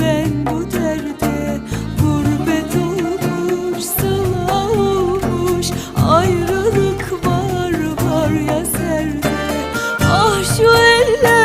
ben bu derde Gurbet olmuş sana olmuş. Ayrılık var var ya serde. Ah şu eller